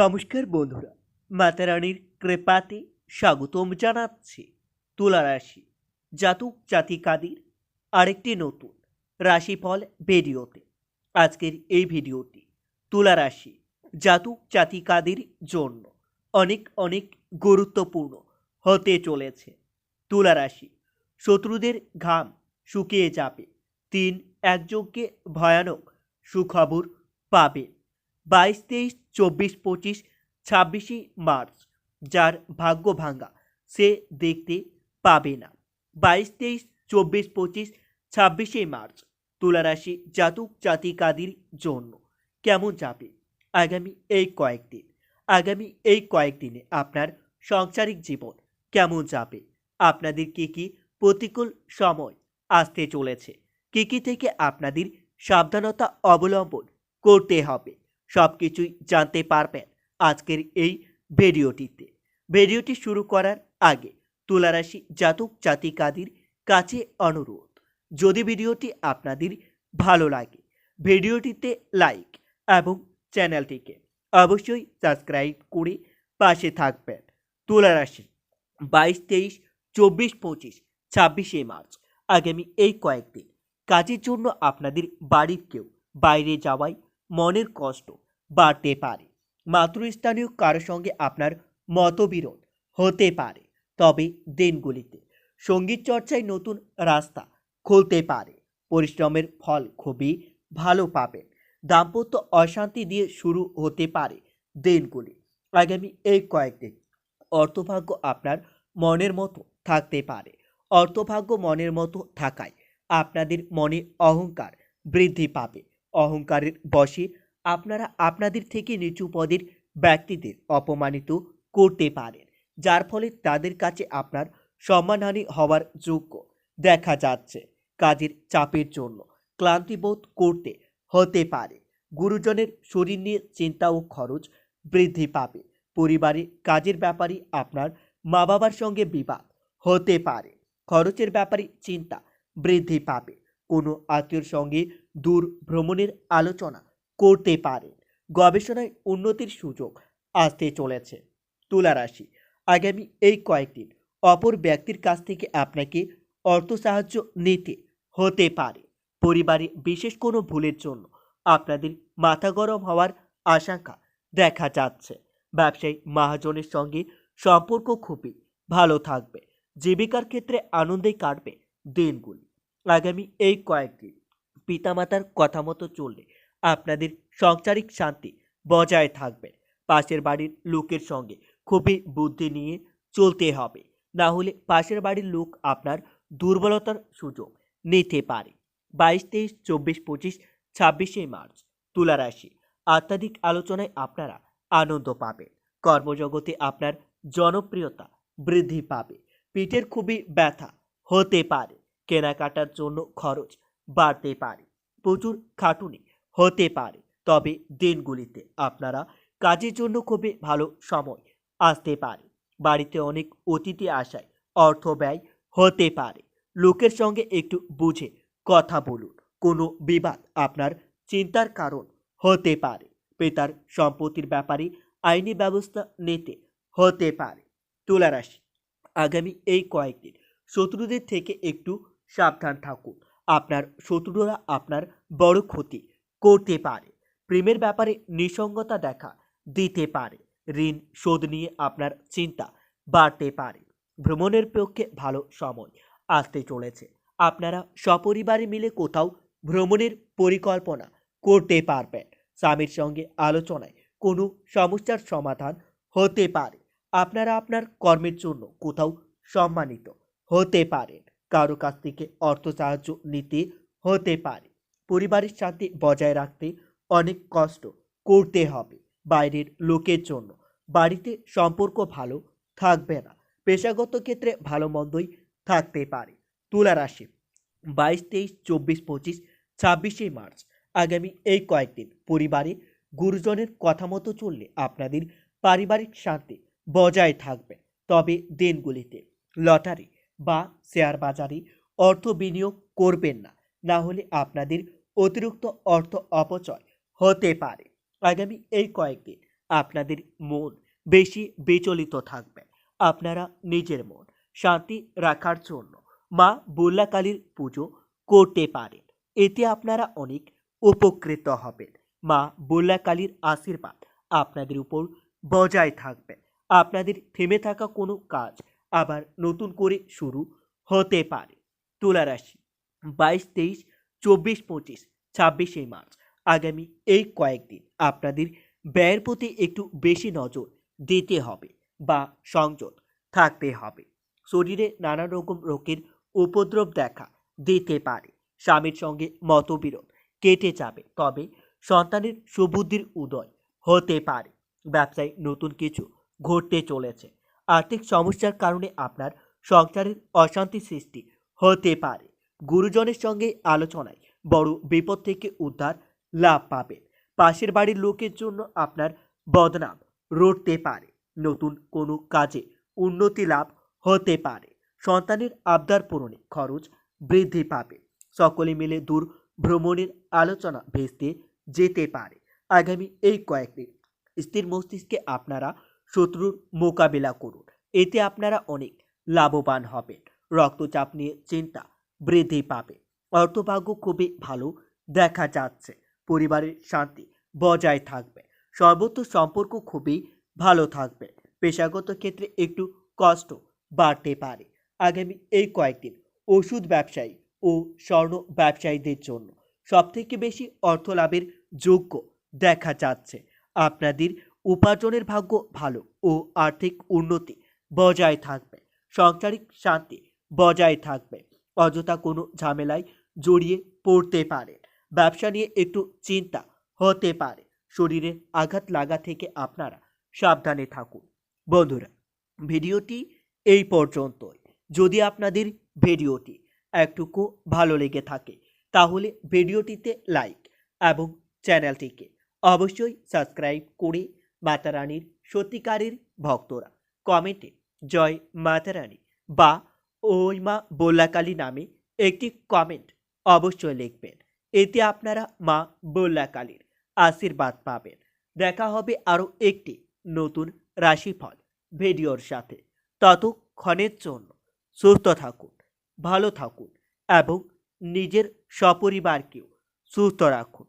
নমস্কার বন্ধুরা, মাতা রানীর কৃপাতে স্বাগতম জানাচ্ছি তুলা রাশি জাতক জাতিকাদের আরেকটি নতুন রাশিফল ভিডিওতে। আজকের এই ভিডিওটি তুলা রাশি জাতক জাতিকাদের জন্য অনেক অনেক গুরুত্বপূর্ণ হতে চলেছে। তুলা রাশি শত্রুদের ঘাম শুকিয়ে যাবে, তিন একযোগ্যে ভয়ানক সুখবর পাবেন বাইশ তেইশ চব্বিশ পঁচিশ ছাব্বিশে মার্চ, যার ভাগ্য ভাঙ্গা সে দেখতে পাবে না। বাইশ তেইশ চব্বিশ পঁচিশ ছাব্বিশে মার্চ, তুলারাশি জাতক জাতিকাদের জন্য কেমন যাবে? আগামী এই কয়েকদিন, আগামী এই কয়েকদিনে আপনার সাংসারিক জীবন কেমন যাবে? আপনাদের কি কি প্রতিকূল সময় আসতে চলেছে? কি কি থেকে আপনাদের সাবধানতা অবলম্বন করতে হবে? সব কিছুই জানতে পারবেন আজকের এই ভিডিওটিতে। ভিডিওটি শুরু করার আগে তুলারাশি জাতক জাতিকাদের কাছে অনুরোধ, যদি ভিডিওটি আপনাদের ভালো লাগে, ভিডিওটিতে লাইক এবং চ্যানেলটিকে অবশ্যই সাবস্ক্রাইব করে পাশে থাকবেন। তুলারাশি বাইশ, তেইশ, চব্বিশ, পঁচিশ, ছাব্বিশে মার্চ আগামী এই কয়েকদিন কাজের জন্য আপনাদের বাড়ির কেউ বাইরে যাওয়ায় মনের কষ্ট বাড়তে পারে। মাতৃস্থানীয় কারোর সঙ্গে আপনার মতবিরোধ হতে পারে, তবে দিনগুলিতে সংগীত চর্চায় নতুন রাস্তা খুলতে পারে। পরিশ্রমের ফল খুবই ভালো পাবেন। দাম্পত্য অশান্তি দিয়ে শুরু হতে পারে দিনগুলি। আগামী এই কয়েকদিন অর্থভাগ্য আপনার মনের মতো থাকতে পারে। অর্থভাগ্য মনের মতো থাকায় আপনাদের মনে অহংকার বৃদ্ধি পাবে। অহংকারের বশে আপনারা আপনাদের থেকে নিচু পদের ব্যক্তিদের অপমানিত করতে পারেন, যার ফলে তাদের কাছে আপনার সম্মানহানি হওয়ার যোগ্য দেখা যাচ্ছে কাজের চাপের জন্য। ক্লান্তিবোধ করতে হতে পারে। গুরুজনের শরীর নিয়ে চিন্তা ও খরচ বৃদ্ধি পাবে। পরিবারে কাজের ব্যাপারে আপনার মা বাবার সঙ্গে বিবাদ হতে পারে। খরচের ব্যাপারে চিন্তা বৃদ্ধি পাবে। কোনো আত্মীয়র সঙ্গে দূর ভ্রমণের আলোচনা করতে পারেন গবেষণায় উন্নতির সুযোগ আসতে চলেছে। তুলা রাশি, আগামী এই কয়েকদিন অপর ব্যক্তির কাছ থেকে আপনাকে অর্থ সাহায্য নিতে হতে পারে। পরিবারে বিশেষ কোনো ভুলের জন্য আপনাদের মাথা গরম হওয়ার আশঙ্কা দেখা যাচ্ছে। ব্যবসায়ী মহাজনের সঙ্গে সম্পর্ক খুবই ভালো থাকবে। জীবিকার ক্ষেত্রে আনন্দে কাটবে দিনগুলি। আগামী এই কয়েকদিন পিতামাতার কথা মতো চললে আপনাদের সংসারিক শান্তি বজায় থাকবে। পাশের বাড়ির লোকের সঙ্গে খুবই বুদ্ধি নিয়ে চলতে হবে। না হলে পাশের বাড়ির লোক আপনার দুর্বলতার সুযোগ নিতে পারে। বাইশ, তেইশ, চব্বিশ, পঁচিশ, ছাব্বিশে মার্চ তুলা রাশি। আত্মাধিক আলোচনায় আপনারা আনন্দ পাবেন। কর্মজগতে আপনার জনপ্রিয়তা বৃদ্ধি পাবে। পিঠের খুবই ব্যথা হতে পারে। কেনাকাটার জন্য খরচ বাড়তে পারে। প্রচুর খাটুনি হতে পারে। তবে দিনগুলিতে আপনারা কাজের জন্য খুবই ভালো সময় আসতে পারে। বাড়িতে অনেক অতিথি আসায় অর্থ ব্যয় হতে পারে। লোকের সঙ্গে একটু বুঝে কথা বলুন। কোনো বিবাদ আপনার চিন্তার কারণ হতে পারে। পিতার সম্পত্তির ব্যাপারে আইনি ব্যবস্থা নিতে হতে পারে। তুলারাশি, আগামী এই কয়েকদিন শত্রুদের থেকে একটু সাবধান থাকুন। আপনার শত্রুরা আপনার বড় ক্ষতি করতে পারে। প্রেমের ব্যাপারে নিঃসঙ্গতা দেখা দিতে পারে। ঋণ শোধ নিয়ে আপনার চিন্তা বাড়তে পারে। ভ্রমণের পক্ষে ভালো সময় আসতে চলেছে। আপনারা সপরিবারে মিলে কোথাও ভ্রমণের পরিকল্পনা করতে পারবেন। স্বামীর সঙ্গে আলোচনায় কোনো সমস্যার সমাধান হতে পারে। আপনারা আপনার কর্মের জন্য কোথাও সম্মানিত হতে পারেন। কারও কাছ থেকে অর্থ সাহায্য নিতে হতে পারে। পরিবারের শান্তি বজায় রাখতে অনেক কষ্ট করতে হবে। বাইরের লোকের জন্য। বাড়িতে সম্পর্ক ভালো থাকবে না। পেশাগত ক্ষেত্রে ভালো মন্দই থাকতে পারে। তুলা রাশি। বাইশ, তেইশ, চব্বিশ, পঁচিশ, ছাব্বিশে মার্চ। আগামী এই কয়েকদিন পরিবারে গুরুজনের কথা মতো চললে আপনাদের পারিবারিক শান্তি বজায় থাকবে। তবে দিনগুলিতে লটারি বা শেয়ার বাজারে অর্থ বিনিয়োগ করবেন না। না হলে আপনাদের অতিরিক্ত অর্থ অপচয় হতে পারে। আগামী এই কয়েকদিন আপনাদের মন বেশি বিচলিত থাকবে। আপনারা নিজের মন শান্তি রাখার জন্য মা বুল্লাকালীর পুজো করতে পারেন। এতে আপনারা অনেক উপকৃত হবেন। মা বুল্লাকালীর আশীর্বাদ আপনাদের উপর বজায় থাকবে। আপনাদের থেমে থাকা কোনো কাজ আবার নতুন করে শুরু হতে পারে। তুলা রাশি বাইশ তেইশ চব্বিশ পঁচিশ, ছাব্বিশে মার্চ। আগামী এই কয়েকদিন আপনাদের ব্যয়ের প্রতি একটু বেশি নজর দিতে হবে বা সংযত থাকতে হবে। শরীরে নানা রকম রোগের উপদ্রব দেখা দিতে পারে। স্বামীর সঙ্গে মতবিরোধ কেটে যাবে, তবে সন্তানের সুবুদ্ধির উদয় হতে পারে। ব্যবসায় নতুন কিছু ঘটতে চলেছে। আর্থিক সমস্যার কারণে আপনার সংসারের অশান্তি সৃষ্টি হতে পারে। গুরুজনের সঙ্গে আলোচনায় বড় বিপদ থেকে উদ্ধার, লাভ পাবেন পাশের বাড়ির লোকের জন্য আপনার বদনাম রটতে পারে। নতুন কোনো কাজে উন্নতি লাভ হতে পারে। সন্তানের আবদার পূরণে খরচ বৃদ্ধি পাবে। সকলে মিলে দূর ভ্রমণের আলোচনা ভেস্তে যেতে পারে। আগামী এই কয়েকদিন স্থির মস্তিষ্কে আপনারা শত্রুর মোকাবিলা করুন। এতে আপনারা অনেক লাভবান হবেন। রক্তচাপ নিয়ে চিন্তা বৃদ্ধি পাবে। অর্থভাগ্য খুবই ভালো দেখা যাচ্ছে। পরিবারের শান্তি বজায় থাকবে। সর্বত্র সম্পর্ক খুবই ভালো থাকবে। পেশাগত ক্ষেত্রে একটু কষ্ট বাড়তে পারে। আগামী এই কয়েকদিন ওষুধ ব্যবসায়ী ও স্বর্ণ ব্যবসায়ীদের জন্য সবথেকে বেশি অর্থ লাভের যোগ্য দেখা যাচ্ছে। আপনাদের উপার্জনের ভাগ্য ভালো ও আর্থিক উন্নতি বজায় থাকবে। সাংসারিক শান্তি বজায় থাকবে। অযথা কোনো ঝামেলায় জড়িয়ে পড়তে পারে। ব্যবসা নিয়ে একটু চিন্তা হতে পারে। শরীরে আঘাত লাগা থেকে আপনারা সাবধানে থাকুন। বন্ধুরা, ভিডিওটি এই পর্যন্তই। যদি আপনাদের ভিডিওটি একটুকু ভালো লেগে থাকে, তাহলে ভিডিওটিতে লাইক এবং চ্যানেলটিকে অবশ্যই সাবস্ক্রাইব করে মাতা রানীর সত্যিকারের ভক্তরা। কমেন্টে, জয় মাতা রানী বা ওই মা বল্লাকালী নামে একটি কমেন্ট অবশ্যই লিখবেন। এতে আপনারা মা বল্লাকালীর আশীর্বাদ পাবেন। দেখা হবে আরও একটি নতুন রাশিফল ভিডিওর সাথে। ততক্ষণের জন্য সুস্থ থাকুন, ভালো থাকুন এবং নিজের সপরিবারকেও সুস্থ রাখুন।